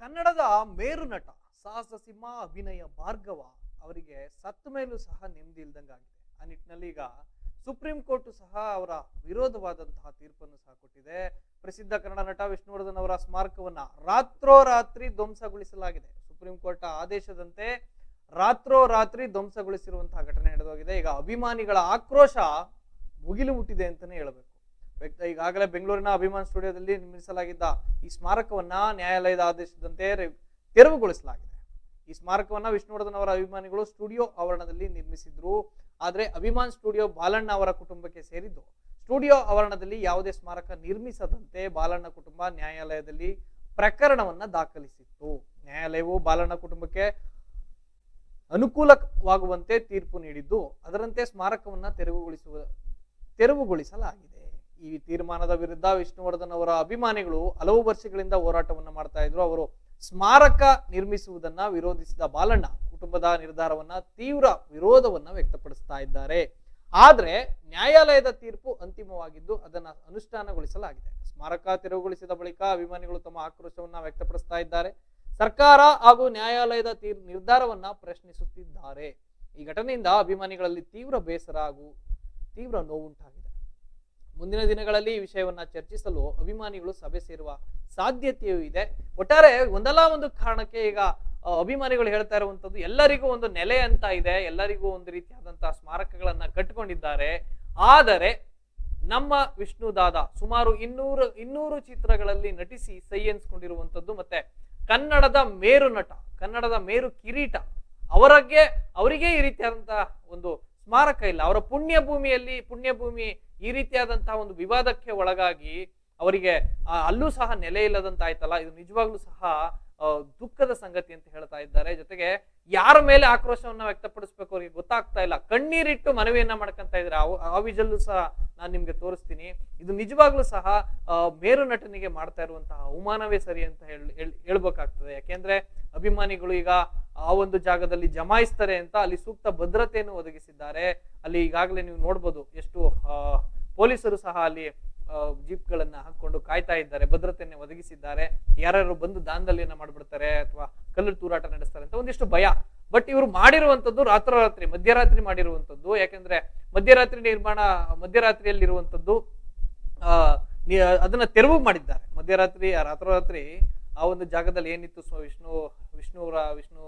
ಕನ್ನಡದ ಮೇರು ನಟ, ಸಾಹಸ ಸಿಂಹ ಅಭಿನಯ ಭಾರ್ಗವ ಅವರಿಗೆ ಸತ್ತ ಮೇಲೂ ಸಹ ನೆಮ್ಮದಿ ಇಲ್ದಂಗಾಗಿದೆ. ಆ ನಿಟ್ಟಿನಲ್ಲಿ ಈಗ ಸುಪ್ರೀಂ ಕೋರ್ಟ್ ಸಹ ಅವರ ವಿರೋಧವಾದಂತಹ ತೀರ್ಪನ್ನು ಸಹ ಕೊಟ್ಟಿದೆ. ಪ್ರಸಿದ್ಧ ಕನ್ನಡ ನಟ ವಿಷ್ಣುವರ್ಧನ್ ಅವರ ಸ್ಮಾರಕವನ್ನ ರಾತ್ರೋರಾತ್ರಿ ಧ್ವಂಸಗೊಳಿಸಲಾಗಿದೆ. ಸುಪ್ರೀಂ ಕೋರ್ಟ್ ಆದೇಶದಂತೆ ರಾತ್ರೋರಾತ್ರಿ ಧ್ವಂಸಗೊಳಿಸಿರುವಂತಹ ಘಟನೆ ನಡೆದೋಗಿದೆ. ಈಗ ಅಭಿಮಾನಿಗಳ ಆಕ್ರೋಶ ಮುಗಿಲು ಮುಟ್ಟಿದೆ ಅಂತಾನೆ ಹೇಳಬೇಕು. ವ್ಯಕ್ತ ಈಗಾಗಲೇ ಬೆಂಗಳೂರಿನ ಅಭಿಮಾನ್ ಸ್ಟುಡಿಯೋದಲ್ಲಿ ನಿರ್ಮಿಸಲಾಗಿದ್ದ ಈ ಸ್ಮಾರಕವನ್ನ ನ್ಯಾಯಾಲಯದ ಆದೇಶದಂತೆ ತೆರವುಗೊಳಿಸಲಾಗಿದೆ. ಈ ಸ್ಮಾರಕವನ್ನ ವಿಷ್ಣುವರ್ಧನ್ ಅವರ ಅಭಿಮಾನಿಗಳು ಸ್ಟುಡಿಯೋ ಆವರಣದಲ್ಲಿ ನಿರ್ಮಿಸಿದ್ರು. ಆದರೆ ಅಭಿಮಾನ್ ಸ್ಟುಡಿಯೋ ಬಾಲಣ್ಣ ಅವರ ಕುಟುಂಬಕ್ಕೆ ಸೇರಿದ್ದು. ಸ್ಟುಡಿಯೋ ಆವರಣದಲ್ಲಿ ಯಾವುದೇ ಸ್ಮಾರಕ ನಿರ್ಮಿಸದಂತೆ ಬಾಲಣ್ಣ ಕುಟುಂಬ ನ್ಯಾಯಾಲಯದಲ್ಲಿ ಪ್ರಕರಣವನ್ನ ದಾಖಲಿಸಿತ್ತು. ನ್ಯಾಯಾಲಯವು ಬಾಲಣ್ಣ ಕುಟುಂಬಕ್ಕೆ ಅನುಕೂಲವಾಗುವಂತೆ ತೀರ್ಪು ನೀಡಿದ್ದು. ಅದರಂತೆ ಸ್ಮಾರಕವನ್ನ ತೆರವುಗೊಳಿಸುವ ತೆರವುಗೊಳಿಸಲಾಗಿದೆ. ಈ ತೀರ್ಮಾನದ ವಿರುದ್ಧ ವಿಷ್ಣುವರ್ಧನ್ ಅವರ ಅಭಿಮಾನಿಗಳು ಹಲವು ವರ್ಷಗಳಿಂದ ಹೋರಾಟವನ್ನು ಮಾಡ್ತಾ ಇದ್ರು. ಅವರು ಸ್ಮಾರಕ ನಿರ್ಮಿಸುವುದನ್ನ ವಿರೋಧಿಸಿದ ಬಾಲಣ್ಣ ಕುಟುಂಬದ ನಿರ್ಧಾರವನ್ನ ತೀವ್ರ ವಿರೋಧವನ್ನ ವ್ಯಕ್ತಪಡಿಸ್ತಾ ಇದ್ದಾರೆ. ಆದ್ರೆ ನ್ಯಾಯಾಲಯದ ತೀರ್ಪು ಅಂತಿಮವಾಗಿದ್ದು ಅದನ್ನ ಅನುಷ್ಠಾನಗೊಳಿಸಲಾಗಿದೆ. ಸ್ಮಾರಕ ತೆರವುಗೊಳಿಸಿದ ಬಳಿಕ ಅಭಿಮಾನಿಗಳು ತಮ್ಮ ಆಕ್ರೋಶವನ್ನ ವ್ಯಕ್ತಪಡಿಸ್ತಾ ಇದ್ದಾರೆ. ಸರ್ಕಾರ ಹಾಗೂ ನ್ಯಾಯಾಲಯದ ತೀರ್, ನಿರ್ಧಾರವನ್ನ ಪ್ರಶ್ನಿಸುತ್ತಿದ್ದಾರೆ. ಈ ಘಟನೆಯಿಂದ ಅಭಿಮಾನಿಗಳಲ್ಲಿ ತೀವ್ರ ಬೇಸರ ಹಾಗೂ ತೀವ್ರ ನೋವುಂಟಾಗಿದೆ. ಮುಂದಿನ ದಿನಗಳಲ್ಲಿ ಈ ವಿಷಯವನ್ನ ಚರ್ಚಿಸಲು ಅಭಿಮಾನಿಗಳು ಸಭೆ ಸೇರುವ ಸಾಧ್ಯತೆಯೂ ಇದೆ. ಒಟ್ಟಾರೆ ಒಂದಲ್ಲ ಒಂದು ಕಾರಣಕ್ಕೆ ಈಗ ಅಭಿಮಾನಿಗಳು ಹೇಳ್ತಾ ಇರುವಂತದ್ದು ಎಲ್ಲರಿಗೂ ಒಂದು ನೆಲೆ ಅಂತ ಇದೆ, ಎಲ್ಲರಿಗೂ ಒಂದು ರೀತಿಯಾದಂತಹ ಸ್ಮಾರಕಗಳನ್ನ ಕಟ್ಟಿಕೊಂಡಿದ್ದಾರೆ. ಆದರೆ ನಮ್ಮ ವಿಷ್ಣು ದಾದ ಸುಮಾರು ಇನ್ನೂರು ಇನ್ನೂರು ಚಿತ್ರಗಳಲ್ಲಿ ನಟಿಸಿ ಸೈ ಎನ್ಸ್ಕೊಂಡಿರುವಂಥದ್ದು ಮತ್ತೆ ಕನ್ನಡದ ಮೇರು ನಟ, ಕನ್ನಡದ ಮೇರು ಕಿರೀಟ ಅವರಿಗೆ ಅವರಿಗೆ ಈ ರೀತಿಯಾದಂತಹ ಒಂದು ಸ್ಮಾರಕ ಇಲ್ಲ. ಅವರ ಪುಣ್ಯ ಭೂಮಿಯಲ್ಲಿ ಪುಣ್ಯ ಭೂಮಿ ಈ ರೀತಿಯಾದಂತಹ ಒಂದು ವಿವಾದಕ್ಕೆ ಒಳಗಾಗಿ ಅವರಿಗೆ ಅಲ್ಲೂ ಸಹ ನೆಲೆ ಇಲ್ಲದಂತಾಯ್ತಲ್ಲ, ಇದು ನಿಜವಾಗ್ಲೂ ಸಹ ದುಃಖದ ಸಂಗತಿ ಅಂತ ಹೇಳ್ತಾ ಇದ್ದಾರೆ. ಜೊತೆಗೆ ಯಾರ ಮೇಲೆ ಆಕ್ರೋಶವನ್ನ ವ್ಯಕ್ತಪಡಿಸ್ಬೇಕು ಅವ್ರಿಗೆ ಗೊತ್ತಾಗ್ತಾ ಇಲ್ಲ. ಕಣ್ಣೀರಿಟ್ಟು ಮನವಿಯನ್ನ ಮಾಡ್ಕೊಂತ ಇದ್ರೆ ಆ- ವಿಜಲ್ಲೂ ಸಹ ನಾನು ನಿಮ್ಗೆ ತೋರಿಸ್ತೀನಿ. ಇದು ನಿಜವಾಗ್ಲೂ ಸಹ ಮೇರು ನಟನಿಗೆ ಮಾಡ್ತಾ ಇರುವಂತಹ ಅವಮಾನವೇ ಸರಿ ಅಂತ ಹೇಳ್- ಹೇಳ್ಬೇಕಾಗ್ತದೆ. ಯಾಕೆಂದ್ರೆ ಅಭಿಮಾನಿಗಳು ಈಗ ಆ ಒಂದು ಜಾಗದಲ್ಲಿ ಜಮಾಯಿಸ್ತಾರೆ ಅಂತ ಅಲ್ಲಿ ಸೂಕ್ತ ಭದ್ರತೆಯನ್ನು ಒದಗಿಸಿದ್ದಾರೆ. ಅಲ್ಲಿ ಈಗಾಗಲೇ ನೀವು ನೋಡ್ಬೋದು ಎಷ್ಟು ಪೊಲೀಸರು ಸಹ ಅಲ್ಲಿ ಜೀಪ್ಗಳನ್ನು ಹಾಕೊಂಡು ಕಾಯ್ತಾ ಇದ್ದಾರೆ, ಭದ್ರತೆಯನ್ನು ಒದಗಿಸಿದ್ದಾರೆ. ಯಾರ್ಯಾರು ಬಂದು ದಾಂಧಲಿಯನ್ನ ಮಾಡ್ಬಿಡ್ತಾರೆ ಅಥವಾ ಕಲ್ಲು ತೂರಾಟ ನಡೆಸ್ತಾರೆ ಅಂತ ಒಂದಿಷ್ಟು ಭಯ. ಬಟ್ ಇವರು ಮಾಡಿರುವಂತದ್ದು ರಾತ್ರೋರಾತ್ರಿ, ಮಧ್ಯರಾತ್ರಿ ಮಾಡಿರುವಂತದ್ದು ಯಾಕೆಂದ್ರೆ ಮಧ್ಯರಾತ್ರಿ ನಿರ್ಮಾಣ ಮಧ್ಯರಾತ್ರಿಯಲ್ಲಿರುವಂತದ್ದು ಆ ಅದನ್ನ ತೆರವು ಮಾಡಿದ್ದಾರೆ. ಮಧ್ಯರಾತ್ರಿ ರಾತ್ರೋರಾತ್ರಿ ಆ ಒಂದು ಜಾಗದಲ್ಲಿ ಏನಿತ್ತು ವಿಷ್ಣು? ವಿಷ್ಣು ಅವರ ವಿಷ್ಣು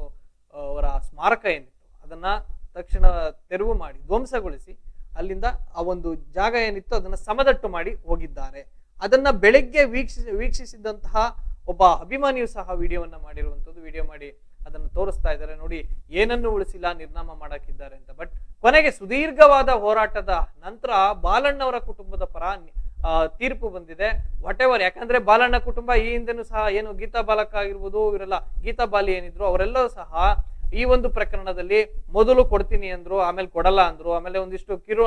ಅವರ ಸ್ಮಾರಕ ಏನಿತ್ತು, ಅದನ್ನ ತಕ್ಷಣ ತೆರವು ಮಾಡಿ ಧ್ವಂಸಗೊಳಿಸಿ ಅಲ್ಲಿಂದ ಆ ಒಂದು ಜಾಗ ಏನಿತ್ತು ಅದನ್ನ ಸಮದಟ್ಟು ಮಾಡಿ ಹೋಗಿದ್ದಾರೆ. ಅದನ್ನ ಬೆಳಗ್ಗೆ ವೀಕ್ಷಿಸ ವೀಕ್ಷಿಸಿದಂತಹ ಒಬ್ಬ ಅಭಿಮಾನಿಯು ಸಹ ವಿಡಿಯೋವನ್ನ ಮಾಡಿರುವಂತದ್ದು ವಿಡಿಯೋ ಮಾಡಿ ಅದನ್ನು ತೋರಿಸ್ತಾ ಇದ್ದಾರೆ. ನೋಡಿ, ಏನನ್ನು ಉಳಿಸಿಲ್ಲ, ನಿರ್ನಾಮ ಮಾಡಕ್ಕಿದ್ದಾರೆ ಅಂತ. ಬಟ್ ಕೊನೆಗೆ ಸುದೀರ್ಘವಾದ ಹೋರಾಟದ ನಂತರ ಬಾಲಣ್ಣವರ ಕುಟುಂಬದ ಪರ ತೀರ್ಪು ಬಂದಿದೆ. ವಾಟ್ ಎವರ್ ಯಾಕಂದ್ರೆ ಬಾಲಣ್ಣ ಕುಟುಂಬ ಈ ಹಿಂದೆನೂ ಸಹ ಏನು ಗೀತಾ ಬಾಲಕ ಆಗಿರ್ಬೋದು, ಇವರೆಲ್ಲ ಗೀತಾ ಬಾಲಿ ಏನಿದ್ರು, ಅವರೆಲ್ಲರೂ ಸಹ ಈ ಒಂದು ಪ್ರಕರಣದಲ್ಲಿ ಮೊದಲು ಕೊಡ್ತೀನಿ ಅಂದ್ರು, ಆಮೇಲೆ ಕೊಡಲ್ಲ ಅಂದ್ರು, ಆಮೇಲೆ ಒಂದಿಷ್ಟು ಕಿರು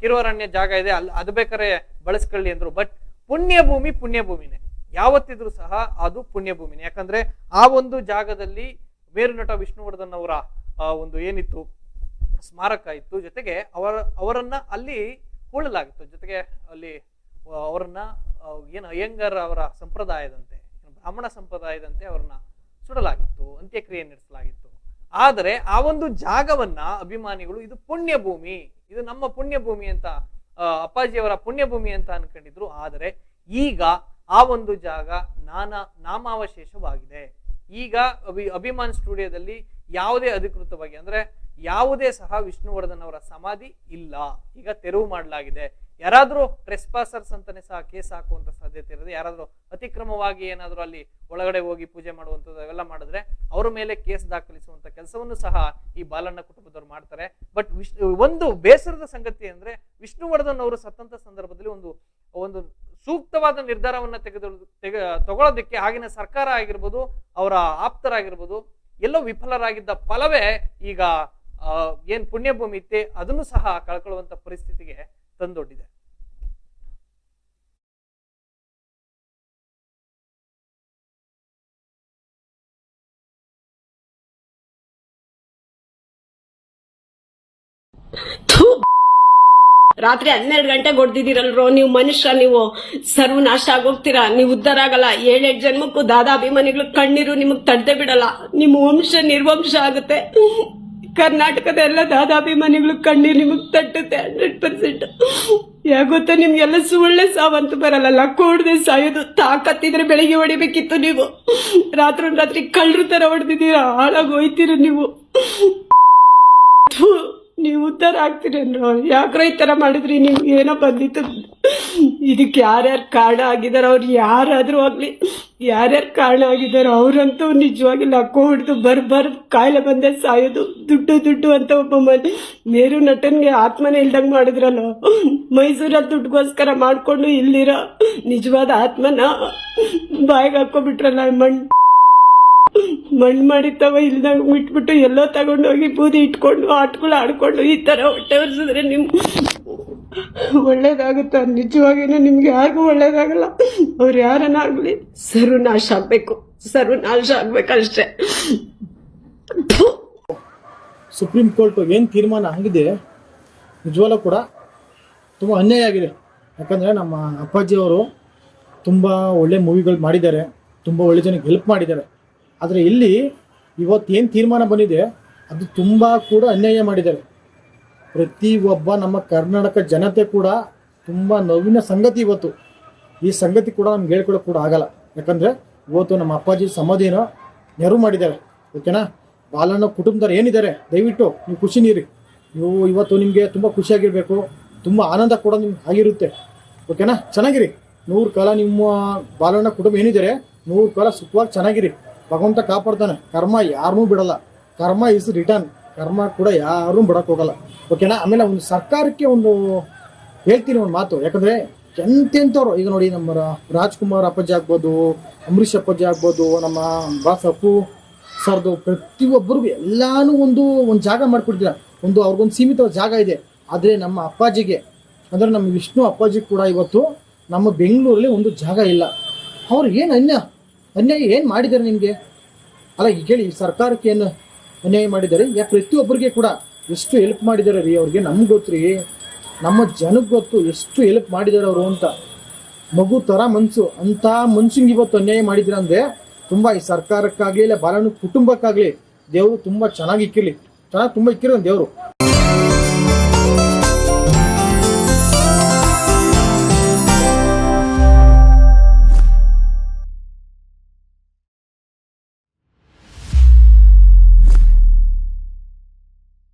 ಕಿರುವರಣ್ಯ ಜಾಗ ಇದೆ ಅಲ್ಲಿ ಅದು ಬೇಕಾದ್ರೆ ಬಳಸ್ಕೊಳ್ಳಿ ಅಂದ್ರು. ಬಟ್ ಪುಣ್ಯ ಭೂಮಿ ಪುಣ್ಯ ಭೂಮಿನೇ ಯಾವತ್ತಿದ್ರು ಸಹ ಅದು ಪುಣ್ಯ ಭೂಮಿನೇ ಯಾಕಂದ್ರೆ ಆ ಒಂದು ಜಾಗದಲ್ಲಿ ಮೇರುನಟ ವಿಷ್ಣುವರ್ಧನ್ ಅವರ ಒಂದು ಏನಿತ್ತು, ಸ್ಮಾರಕ ಇತ್ತು. ಜೊತೆಗೆ ಅವರ, ಅವರನ್ನ ಅಲ್ಲಿ ಹೂಳಲಾಗಿತ್ತು ಜೊತೆಗೆ ಅಲ್ಲಿ ಅವ್ರನ್ನ ಏನು ಅಯ್ಯಂಗರ್ ಅವರ ಸಂಪ್ರದಾಯದಂತೆ ಬ್ರಾಹ್ಮಣ ಸಂಪ್ರದಾಯದಂತೆ ಅವ್ರನ್ನ ಸುಡಲಾಗಿತ್ತು, ಅಂತ್ಯಕ್ರಿಯೆ ನಡೆಸಲಾಗಿತ್ತು. ಆದರೆ ಆ ಒಂದು ಜಾಗವನ್ನ ಅಭಿಮಾನಿಗಳು, ಇದು ಪುಣ್ಯ ಭೂಮಿ ಇದು ನಮ್ಮ ಪುಣ್ಯ ಭೂಮಿ ಅಂತ ಅಪ್ಪಾಜಿಯವರ ಪುಣ್ಯ ಭೂಮಿ ಅಂತ ಅನ್ಕೊಂಡಿದ್ರು. ಆದರೆ ಈಗ ಆ ಒಂದು ಜಾಗ ನಾನಾ, ನಾಮಾವಶೇಷವಾಗಿದೆ. ಈಗ ಅಭಿ, ಅಭಿಮಾನ್ ಸ್ಟುಡಿಯೋದಲ್ಲಿ ಯಾವುದೇ ಅಧಿಕೃತವಾಗಿ, ಅಂದ್ರೆ ಯಾವುದೇ ಸಹ ವಿಷ್ಣುವರ್ಧನ್ ಅವರ ಸಮಾಧಿ ಇಲ್ಲ. ಈಗ ತೆರವು ಮಾಡಲಾಗಿದೆ. ಯಾರಾದರೂ ಟ್ರೆಸ್ಪಾಸರ್ಸ್ ಅಂತಾನೆ ಸಹ ಕೇಸ್ ಹಾಕುವಂತ ಸಾಧ್ಯತೆ ಇರೋದು. ಯಾರಾದರೂ ಅತಿಕ್ರಮವಾಗಿ ಏನಾದರೂ ಅಲ್ಲಿ ಒಳಗಡೆ ಹೋಗಿ ಪೂಜೆ ಮಾಡುವಂಥದ್ದು ಅವೆಲ್ಲ ಮಾಡಿದ್ರೆ ಅವರ ಮೇಲೆ ಕೇಸ್ ದಾಖಲಿಸುವಂತ ಕೆಲಸವನ್ನು ಸಹ ಈ ಬಾಲಣ್ಣ ಕುಟುಂಬದವರು ಮಾಡ್ತಾರೆ. ಬಟ್ ಒಂದು ಬೇಸರದ ಸಂಗತಿ ಅಂದ್ರೆ ವಿಷ್ಣುವರ್ಧನ್ ಅವರು ಸತ್ತಂತ ಸಂದರ್ಭದಲ್ಲಿ ಒಂದು ಒಂದು ಸೂಕ್ತವಾದ ನಿರ್ಧಾರವನ್ನು ತೆಗೆದು, ತೆಗೆ ತಗೊಳ್ಳೋದಕ್ಕೆ ಆಗಿನ ಸರ್ಕಾರ ಆಗಿರ್ಬೋದು, ಅವರ ಆಪ್ತರಾಗಿರ್ಬೋದು, ಎಲ್ಲೋ ವಿಫಲರಾಗಿದ್ದ ಫಲವೇ ಈಗ ಏನ್ ಪುಣ್ಯಭೂಮಿ ಇತ್ತೆ ಅದನ್ನು ಸಹ ಕಳ್ಕೊಳ್ಳುವಂತ ಪರಿಸ್ಥಿತಿಗೆ ತಂದೊಡ್ಡಿದೆ. ರಾತ್ರಿ ಹನ್ನೆರಡು ಗಂಟೆಗೆ ಹೊಡೆದಿದ್ದೀರಲ್ರೋ, ನೀವು ಮನುಷ್ಯ, ನೀವು ಸರ್ವನಾಶ ಆಗೋಗ್ತೀರಾ? ನೀವು ಉದ್ಧಾರ ಆಗಲ್ಲ. ಏಳೆಂಟು ಜನ್ಮಕ್ಕೂ ದಾದಾ ಅಭಿಮಾನಿಗಳು ಕಣ್ಣೀರು ನಿಮಗೆ ತಡ್ದೆ ಬಿಡಲ್ಲ. ನಿಮ್ಮ ವಂಶ ನಿರ್ವಂಶ ಆಗುತ್ತೆ. ಕರ್ನಾಟಕದ ಎಲ್ಲ ದಾದಾಭಿಮಾನಿಗಳು ಕಣ್ಣೀರು ನಿಮಗೆ ತಟ್ಟುತ್ತೆ ಹಂಡ್ರೆಡ್ ಪರ್ಸೆಂಟ್ ಯಾಗೊತ್ತಾ ನಿಮ್ಗೆಲ್ಲ ಸುಳ್ಳೆ ಸಾವಂತ ಬರಲ್ಲ ಕೂಡದೆ ಸಾಯೋದು ತಾಕತ್ತಿದ್ರೆ ಬೆಳಿಗ್ಗೆ ಹೊಡಿಬೇಕಿತ್ತು ನೀವು. ರಾತ್ರಿ ರಾತ್ರಿ ಕಳ್ಳರು ತರ ಹೊಡೆದಿದ್ದೀರಾ? ಹಾಳಾಗಿ ಹೋಯ್ತೀರ ನೀವು? ನೀವು ಉದ್ಧಾರ ಆಗ್ತೀರೇನ್ರೋ? ಯಾಕ್ರೋ ಈ ಥರ ಮಾಡಿದ್ರಿ, ನಿಮ್ಗೆ ಏನೋ ಬಂದಿತ್ತು. ಇದಕ್ಕೆ ಯಾರ್ಯಾರು ಕಾರಣ ಆಗಿದ್ದಾರೆ ಅವ್ರು ಯಾರಾದರೂ ಆಗಲಿ, ಯಾರ್ಯಾರು ಕಾರಣ ಆಗಿದ್ದಾರೆ ಅವರಂತೂ ನಿಜವಾಗಿ ಲಕ್ಕೋ ಹಿಡಿದು ಬರ್ ಬರ್ ಕಾಯಿಲೆ ಬಂದೆ ಸಾಯೋದು, ದುಡ್ಡು ದುಡ್ಡು ಅಂತ ಒಬ್ಬ ಮನೆ ಮೇರು ನಟನ್ಗೆ ಆತ್ಮನೇ ಇಲ್ದಂಗೆ ಮಾಡಿದ್ರಲ್ಲ? ಮೈಸೂರಲ್ಲಿ ದುಡ್ಡುಗೋಸ್ಕರ ಮಾಡಿಕೊಂಡು ಇಲ್ಲಿರೋ ನಿಜವಾದ ಆತ್ಮನ ಬಾಯಿಗೆ ಹಾಕ್ಕೊಬಿಟ್ರಲ್ಲ ಮಣ್ಣು ಮಣ್ಣು ಮಾಡಿತ್ತವ ಇಲ್ದಂಗೆ ಬಿಟ್ಬಿಟ್ಟು ಎಲ್ಲೋ ತಗೊಂಡೋಗಿ ಬೂದಿ ಇಟ್ಕೊಂಡು, ಆಟಗಳು ಆಡ್ಕೊಂಡು ಈ ಥರ ಹೊಟ್ಟೆ ಒರೆಸಿದ್ರೆ ನಿಮ್ ಒಳ್ಳೇದಾಗುತ್ತೆ ನಿಜವಾಗಿನೂ ನಿಮ್ಗೆ ಯಾರಿಗೂ ಒಳ್ಳೇದಾಗಲ್ಲ. ಅವ್ರು ಯಾರನ್ನಾಗಲಿ ಸರ್ವನಾಶ ಆಗ್ಬೇಕು. ಸರ್ವನಾಶ ಆಗ್ಬೇಕಷ್ಟೇ. ಸುಪ್ರೀಂ ಕೋರ್ಟ್ ಏನು ತೀರ್ಮಾನ ಆಗಿದೆ ನಿಜವಾಗ್ಲೂ ಕೂಡ ತುಂಬ ಅನ್ಯಾಯ ಆಗಿದೆ. ಯಾಕಂದರೆ ನಮ್ಮ ಅಪ್ಪಾಜಿಯವರು ತುಂಬ ಒಳ್ಳೆ ಮೂವಿಗಳು ಮಾಡಿದ್ದಾರೆ. ತುಂಬ ಒಳ್ಳೆ ಜನಕ್ಕೆ ಹೆಲ್ಪ್ ಮಾಡಿದ್ದಾರೆ. ಆದರೆ ಇಲ್ಲಿ ಇವತ್ತು ಏನು ತೀರ್ಮಾನ ಬಂದಿದೆ, ಅದು ತುಂಬ ಕೂಡ ಅನ್ಯಾಯ ಮಾಡಿದ್ದಾರೆ. ಪ್ರತಿ ಒಬ್ಬ ನಮ್ಮ ಕರ್ನಾಟಕ ಜನತೆ ಕೂಡ ತುಂಬ ನೋವಿನ ಸಂಗತಿ ಇವತ್ತು. ಈ ಸಂಗತಿ ಕೂಡ ನಮ್ಗೆ ಹೇಳ್ಕೊಳಕ್ಕೆ ಕೂಡ ಆಗಲ್ಲ. ಯಾಕಂದರೆ ಇವತ್ತು ನಮ್ಮ ಅಪ್ಪಾಜಿ ಸಮಾಧಿನ ನೆರವು ಮಾಡಿದ್ದಾರೆ. ಓಕೆನಾ? ಬಾಲಣ್ಣ ಕುಟುಂಬದವ್ರು ಏನಿದ್ದಾರೆ, ದಯವಿಟ್ಟು ನೀವು ಖುಷಿ ನೀರಿ. ನೀವು ಇವತ್ತು ನಿಮಗೆ ತುಂಬ ಖುಷಿಯಾಗಿರಬೇಕು. ತುಂಬ ಆನಂದ ಕೂಡ ನಿಮ್ಗೆ ಆಗಿರುತ್ತೆ. ಓಕೆನಾ? ಚೆನ್ನಾಗಿರಿ. ನೂರು ಕಾಲ ನಿಮ್ಮ ಬಾಲಣ್ಣ ಕುಟುಂಬ ಏನಿದ್ದಾರೆ, ನೂರು ಕಾಲ ಸುಖವಾಗಿ ಚೆನ್ನಾಗಿರಿ. ಭಗವಂತ ಕಾಪಾಡ್ತಾನೆ. ಕರ್ಮ ಯಾರನ್ನೂ ಬಿಡಲ್ಲ. ಕರ್ಮ ಇಸ್ ರಿಟರ್ನ್ ಕರ್ಮ ಕೂಡ ಯಾರೂ ಬಿಡಕ್ಕೆ ಹೋಗಲ್ಲ. ಓಕೆನಾ ಆಮೇಲೆ ಒಂದು ಸರ್ಕಾರಕ್ಕೆ ಒಂದು ಹೇಳ್ತೀನಿ ಒಂದು ಮಾತು. ಯಾಕಂದ್ರೆ ಎಂತೆಂಥವ್ರು, ಈಗ ನೋಡಿ ನಮ್ಮ ರಾಜ್ಕುಮಾರ್ ಅಪ್ಪಾಜಿ ಆಗ್ಬೋದು, ಅಂಬರೀಷ್ ಅಪ್ಪಾಜಿ ಆಗ್ಬೋದು, ನಮ್ಮ ಬಾಸ್ ಅಪ್ಪು ಸರ್ದು ಪ್ರತಿಯೊಬ್ಬರಿಗೂ ಎಲ್ಲಾನು ಒಂದು ಒಂದು ಜಾಗ ಮಾಡ್ಕೊಡ್ತೀರ ಒಂದು ಅವ್ರಿಗೊಂದು ಸೀಮಿತ ಜಾಗ ಇದೆ. ಆದರೆ ನಮ್ಮ ಅಪ್ಪಾಜಿಗೆ, ಅಂದರೆ ನಮ್ಮ ವಿಷ್ಣು ಅಪ್ಪಾಜಿ ಕೂಡ ಇವತ್ತು ನಮ್ಮ ಬೆಂಗಳೂರಲ್ಲಿ ಒಂದು ಜಾಗ ಇಲ್ಲ. ಅವ್ರು ಏನು ಅನ್ಯ ಅನ್ಯ ಏನು ಮಾಡಿದ್ದಾರೆ ನಿಮಗೆ? ಅಲ್ಲ, ಈಗ ಕೇಳಿ, ಸರ್ಕಾರಕ್ಕೆ ಏನು ಅನ್ಯಾಯ ಮಾಡಿದ್ದಾರೆ. ಯಾ ಪ್ರತಿಯೊಬ್ಬರಿಗೆ ಕೂಡ ಎಷ್ಟು ಹೆಲ್ಪ್ ಮಾಡಿದ್ದಾರೆ ರೀ ಅವ್ರಿಗೆ? ನಮ್ಗೆ ಗೊತ್ತು ನಮ್ಮ ಜನಕ್ಕೆ ಗೊತ್ತು ಎಷ್ಟು ಹೆಲ್ಪ್ ಮಾಡಿದ್ದಾರೆ ಅವರು ಅಂತ. ಮಗು ಥರ ಮನ್ಸು. ಅಂತ ಮನ್ಸಿಗೆ ಇವತ್ತು ಅನ್ಯಾಯ ಮಾಡಿದ್ರೆ ಅಂದ್ರೆ ತುಂಬ ಈ ಸರ್ಕಾರಕ್ಕಾಗಲಿ, ಇಲ್ಲ ಬಾಲನ ಕುಟುಂಬಕ್ಕಾಗಲಿ ದೇವರು ತುಂಬ ಚೆನ್ನಾಗಿ ಇಕ್ಕಿರಲಿ. ಚೆನ್ನಾಗಿ ತುಂಬ ಇಕ್ಕಿರೋ ದೇವರು.